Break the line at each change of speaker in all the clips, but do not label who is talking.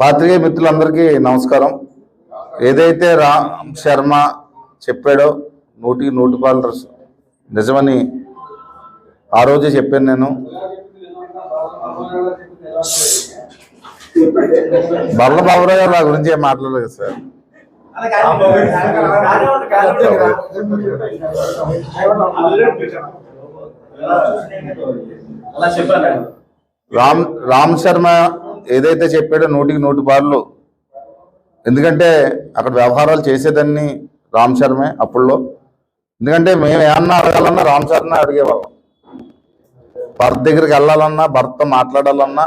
పాత్రికేయ మిత్రులందరికీ నమస్కారం. ఏదైతే రామ్ శర్మ చెప్పాడో నూటికి నూటి పాలు నిజమని ఆ రోజే చెప్పాను నేను. బల్ల బాబురావు గారు నా గురించి ఏం మాట్లాడలేదు సార్. రామ్ రామ్ శర్మ ఏదైతే చెప్పాడో నూటికి నూటి బార్లు. ఎందుకంటే అక్కడ వ్యవహారాలు చేసేదాన్ని రామ్ శర్మే అప్పుల్లో ఎందుకంటే మేము ఏమన్నా అడగాలన్నా రామ్ శర్మే అడిగేవాళ్ళం. భర్త దగ్గరికి వెళ్ళాలన్నా భర్త మాట్లాడాలన్నా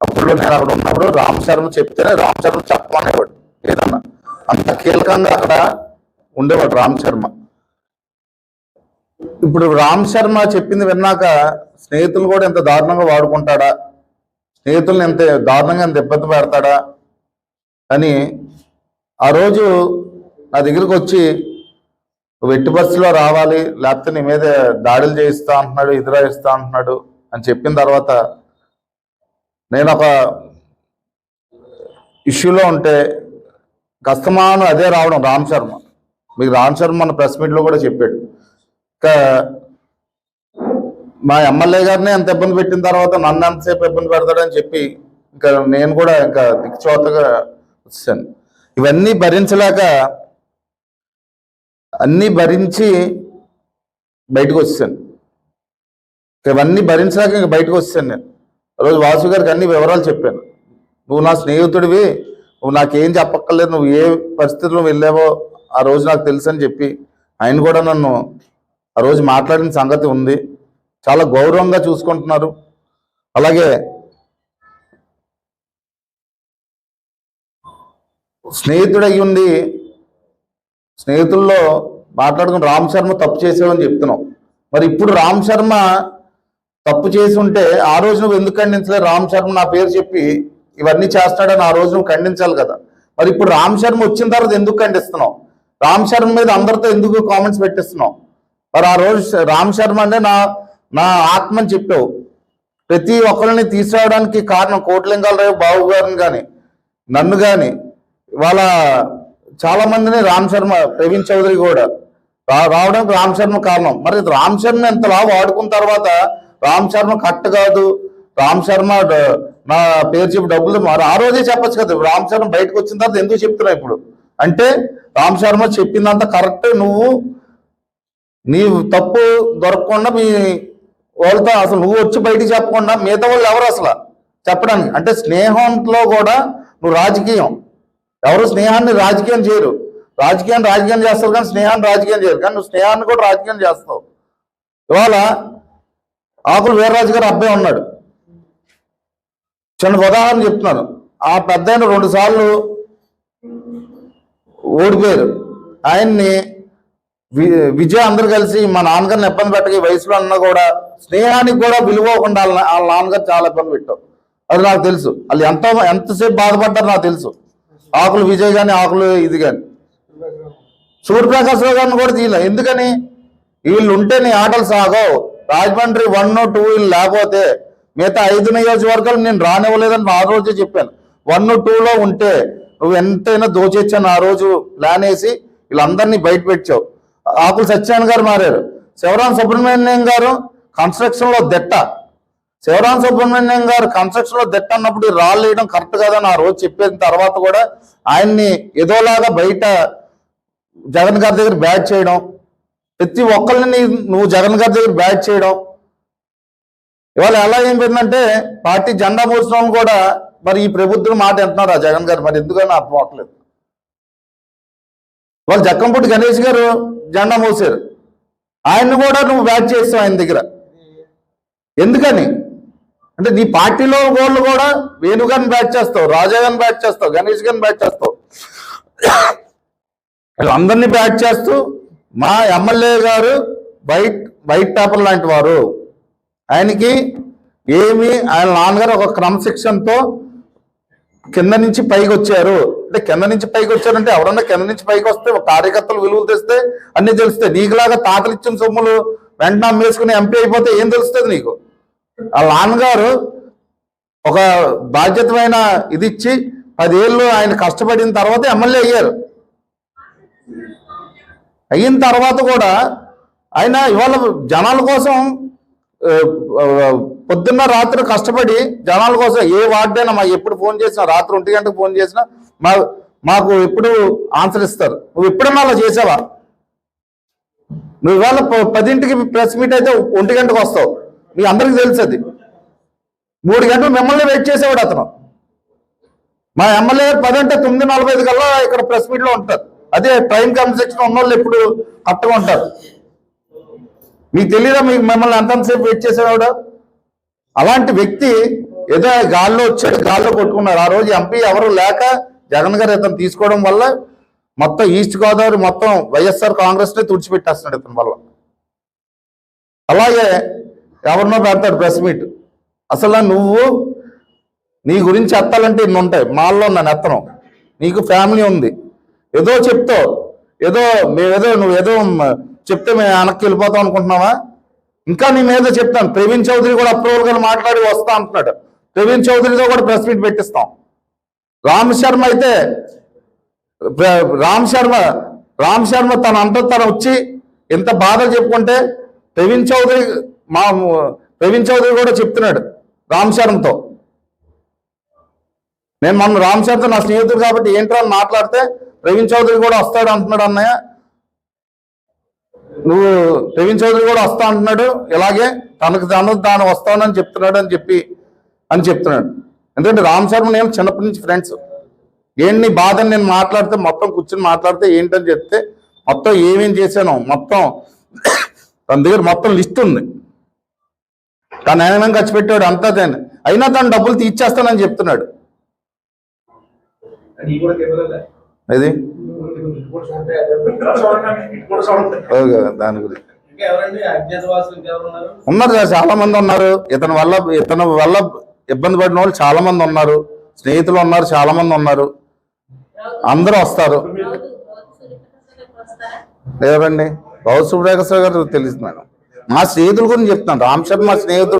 అప్పుడు నేను అక్కడ ఉన్నప్పుడు రామ్ శర్మ చెప్తేనే రామ్ శర్మ చెప్పమనేవాడు. ఏదన్నా. అంత కీలకంగా అక్కడ ఉండేవాడు రామ్ శర్మ. ఇప్పుడు రామ్ శర్మ చెప్పింది విన్నాక స్నేహితులు కూడా ఎంత దారుణంగా వాడుకుంటాడా? స్నేహితుల్ని ఎంత దారుణంగా ఎంత ఇబ్బంది పెడతాడా? అని ఆ రోజు నా దగ్గరికి వచ్చి వెట్టి బస్సులో రావాలి? లేకపోతే నీ మీద దాడులు చేయిస్తా అంటున్నాడు ఎదురాయిస్తా అంటున్నాడు అని చెప్పిన తర్వాత నేను ఒక ఇష్యూలో ఉంటే కస్తమాను అదే రావడం రామ్ శర్మ. మీకు రామ్ శర్మ మన ప్రెస్ మీట్లో కూడా చెప్పాడు. ఇంకా మా ఎమ్మెల్యే గారిని ఎంత ఇబ్బంది పెట్టిన తర్వాత నన్ను ఎంతసేపు ఇబ్బంది పెడతాడని చెప్పి ఇంకా నేను కూడా ఇంకా దిక్చోతగా వచ్చాను. ఇవన్నీ భరించలేక అన్నీ భరించి బయటకు వచ్చాను. ఇవన్నీ భరించలేక ఇంక బయటకు వచ్చాను నేను. రోజు వాసు గారికి అన్ని వివరాలు చెప్పాను. నువ్వు నా స్నేహితుడివి నువ్వు నాకేం చెప్పక్కర్లేదు నువ్వు ఏ పరిస్థితుల్లో వెళ్ళావో ఆ రోజు నాకు తెలుసు అని చెప్పి ఆయన కూడా నన్ను ఆ రోజు మాట్లాడిన సంగతి ఉంది. చాలా గౌరవంగా చూసుకుంటున్నారు. అలాగే స్నేహితుడు అయ్యి ఉండి స్నేహితుల్లో మాట్లాడుకుని రామ్ శర్మ తప్పు చేసావని చెప్తున్నావు మరి ఇప్పుడు రామ్ శర్మ తప్పు చేసి ఉంటే ఆ రోజు నువ్వు ఎందుకు ఖండించలేదు? రామ్ శర్మ నా పేరు చెప్పి ఇవన్నీ చేస్తాడని ఆ రోజు నువ్వు ఖండించాలి కదా. మరి ఇప్పుడు రామ్ శర్మ వచ్చిన తర్వాత ఎందుకు ఖండిస్తున్నావు? రామ్ శర్మ మీద అందరితో ఎందుకు కామెంట్స్ పెట్టిస్తున్నావు? మరి ఆ రోజు రామ్ శర్మ అంటే నా నా ఆత్మని చెప్పావు. ప్రతి ఒక్కరిని తీసుకురావడానికి కారణం కోట్లింగాలరావు బాబు గారిని కానీ నన్ను కానీ వాళ్ళ చాలా మందిని రామ్ శర్మ ప్రవీణ్ చౌదరి కూడా రా- రావడానికి రామ్ శర్మ కారణం. మరి రామ్ శర్మ ఎంతలా వాడుకున్న తర్వాత రామ్ శర్మ కట్ కాదు. రామ్ శర్మ నా పేరు చెప్పి డబ్బులు మరి ఆ రోజే చెప్పొచ్చు కదా రామ్ శర్మ బయటకు వచ్చిన తర్వాత ఎందుకు చెప్తున్నావు ఇప్పుడు? అంటే రామ్ శర్మ చెప్పిందంత కరెక్ట్. నువ్వు నీ తప్పు దొరకకుండా మీ వాళ్ళతో అసలు నువ్వు వచ్చి బయటికి చెప్పకుండా మిగతా వాళ్ళు ఎవరు అసలు? చెప్పడానికి. అంటే స్నేహంలో కూడా నువ్వు రాజకీయం. ఎవరు స్నేహాన్ని రాజకీయం చేయరు. రాజకీయం రాజకీయం చేస్తారు కానీ స్నేహాన్ని రాజకీయం చేయరు. కానీ నువ్వు స్నేహాన్ని కూడా రాజకీయం చేస్తావు. ఇవాళ ఆకులు వీర్రాజు గారు అబ్బాయి ఉన్నాడు. చిన్న ఉదాహరణ చెప్తున్నాను. ఆ పెద్ద రెండు సార్లు ఓడిపోయారు. ఆయన్ని విజయ్ అందరు కలిసి మా నాన్నగారిని ఇబ్బంది పెట్టక ఈ వయసులో అన్నా కూడా స్నేహానికి కూడా విలువకుండా వాళ్ళ నాన్నగారు చాలా ఇబ్బంది పెట్టావు అది నాకు తెలుసు. వాళ్ళు ఎంత ఎంతసేపు బాధపడ్డారో నాకు తెలుసు. ఆకులు విజయ్ కానీ ఆకులు ఇది కానీ సూర్యప్రకాశ్ రావు గారిని కూడా తీయలే. ఎందుకని? వీళ్ళు ఉంటే నీ ఆటలు సాగవు. రాజమండ్రి వన్ టూ వీళ్ళు లేకపోతే మిగతా ఐదు నియోజకవర్గాలు నేను రానివ్వలేదని ఆ రోజే చెప్పాను. వన్ టూలో ఉంటే నువ్వు ఎంతైనా దోచేచ్చాను ఆ రోజు ప్లాన్ వేసి వీళ్ళందరినీ బయట పెట్టావు. ఆకుల సత్యనారాయణ గారు మారారు. శివరాం సుబ్రహ్మణ్యం గారు కన్స్ట్రక్షన్లో దెట్ట. శివరాం సుబ్రహ్మణ్యం గారు కన్స్ట్రక్షన్లో దెట్ట అన్నప్పుడు రాళ్ళు వేయడం కరెక్ట్ కాదని ఆ రోజు చెప్పిన తర్వాత కూడా ఆయన్ని ఏదోలాగా బయట జగన్ గారి దగ్గర బ్యాట్ చేయడం ప్రతి ఒక్కరిని నువ్వు జగన్ గారి దగ్గర బ్యాట్ చేయడం. ఇవాళ ఎలా అయిపోయిందంటే పార్టీ జెండా మోసిన కూడా మరి ఈ ప్రభుత్వం మాట అంటున్నారు ఆ జగన్ గారు. మరి ఎందుకని అర్థం అవట్లేదు? వాళ్ళు జక్కంపూటి గణేష్ గారు జెండా మోసారు. ఆయన్ని కూడా నువ్వు బ్యాట్ చేస్తావు ఆయన దగ్గర. ఎందుకని? అంటే నీ పార్టీలో వాళ్ళు కూడా వేణుగాని బ్యాట్ చేస్తావు రాజా బ్యాచ్ బ్యాట్ చేస్తావు గణేష్ గాని బ్యాట్ చేస్తావు. వీళ్ళందరినీ బ్యాట్ చేస్తూ మా ఎమ్మెల్యే గారు వైట్ వైట్ పేపర్ లాంటి వారు. ఆయనకి ఏమి ఆయన నాన్నగారు ఒక క్రమశిక్షణతో కింద నుంచి పైకి వచ్చారు. అంటే కింద నుంచి పైకి వచ్చారంటే ఎవరన్నా కింద నుంచి పైకి వస్తే ఒక కార్యకర్తలు విలువలు తెస్తే అన్ని తెలిస్తే నీకులాగా తాతలు ఇచ్చిన సొమ్ములు వెంటనే అమ్మేసుకుని ఎంపీ అయిపోతే ఏం తెలుస్తుంది నీకు? ఆ నాన్నగారు ఒక బాధ్యతమైన ఇది ఇచ్చి పదేళ్ళు ఆయన కష్టపడిన తర్వాత ఎమ్మెల్యే అయ్యారు. అయిన తర్వాత కూడా ఆయన ఇవాళ జనాల కోసం పొద్దున్న రాత్రి కష్టపడి జనాల కోసం ఏ వార్డైనా మా ఎప్పుడు ఫోన్ చేసినా రాత్రి ఒంటి గంటకు ఫోన్ చేసినా మా మాకు ఎప్పుడు ఆన్సర్ ఇస్తారు. నువ్వు ఎప్పుడన్నా అలా చేసావా? నువ్వు ఇవాళ ప- పదింటికి ప్రెస్ మీట్ అయితే ఒంటి గంటకు వస్తావు. మీ అందరికి తెలుసు అది. మూడు గంటలు మిమ్మల్ని వెయిట్ చేసేవాడు అతను. మా ఎమ్మెల్యే గారు పది అంటే తొమ్మిది నలభై ఐదు కల్లా ఇక్కడ ప్రెస్ మీట్లో ఉంటారు. అదే ట్రైన్ కన్స్ట్రక్షన్ ఉన్న వాళ్ళు ఎప్పుడు కరెక్ట్గా ఉంటారు. మీకు తెలియదా మీకు మిమ్మల్ని ఎంతసేపు వెయిట్ చేసేవాడు? అలాంటి వ్యక్తి ఏదో గాల్లో వచ్చాడు గాల్లో కొట్టుకున్నారు. ఆ రోజు ఎంపీ ఎవరు లేక జగన్ గారు ఇతను తీసుకోవడం వల్ల మొత్తం ఈస్ట్ గోదావరి మొత్తం వైఎస్ఆర్ కాంగ్రెస్ నే తుడిచిపెట్టేస్తున్నాడు ఇతని వల్ల. అలాగే ఎవరినో పెడతాడు ప్రెస్ మీట్. అసలు నువ్వు నీ గురించి ఎత్తాలంటే ఇన్ని ఉంటాయి. మాల్లో నన్ను ఎత్తను. నీకు ఫ్యామిలీ ఉంది. ఏదో చెప్తావు ఏదో మేమేదో నువ్వు ఏదో చెప్తే మేము వెనక్కి వెళ్ళిపోతాం అనుకుంటున్నావా? ఇంకా నీ మీద చెప్తాను. ప్రవీణ్ చౌదరి కూడా అప్రూవల్గా మాట్లాడి వస్తా అంటున్నాడు. ప్రవీణ్ చౌదరితో కూడా ప్రెస్ మీట్ పెట్టిస్తాం. రామ్ శర్మ అయితే రామ్ శర్మ రామ్ శర్మ తన అంతా తను వచ్చి ఎంత బాధ చెప్పుకుంటే ప్రవీణ్ చౌదరి మా ప్రవీణ్ చౌదరి కూడా చెప్తున్నాడు రామ్ శర్మతో. నేను మన రామ్ శర్మతో నా స్నేహితుడు కాబట్టి ఏంట్రా అని మాట్లాడితే ప్రవీణ్ చౌదరి కూడా వస్తాడు అంటున్నాడు అన్నయ్య. నువ్వు ప్రవీణ్ చౌదరి కూడా వస్తా అంటున్నాడు. ఇలాగే తనకు తను తాను వస్తానని చెప్తున్నాడు అని చెప్పి అని చెప్తున్నాడు. ఎందుకంటే రామ్ శర్మ నేను చిన్నప్పటి నుంచి ఫ్రెండ్స్ ఏంటి నీ బాధని నేను మాట్లాడితే మొత్తం కూర్చొని మాట్లాడితే ఏంటని చెప్తే మొత్తం ఏమేం చేశాను మొత్తం తన దగ్గర మొత్తం లిస్ట్ ఉంది. తను ఏమేమి ఖర్చు పెట్టాడు అంతా దాన్ని అయినా తను డబ్బులు తీర్చేస్తానని చెప్తున్నాడు.
అది
ఇది దాని గురించి.
ఉన్నారు?
సార్ చాలా మంది ఉన్నారు. ఇతని వల్ల ఇతని వల్ల ఇబ్బంది పడిన వాళ్ళు చాలా మంది ఉన్నారు. స్నేహితులు ఉన్నారు చాలా మంది ఉన్నారు. అందరూ వస్తారు. లేదండి. గౌతమ్ సుబ్రహ్మణ్య గారు తెలుసు మేడం. మా స్నేహితుల గురించి చెప్తున్నాను. రామ్ శర్మ మా స్నేహితుడు.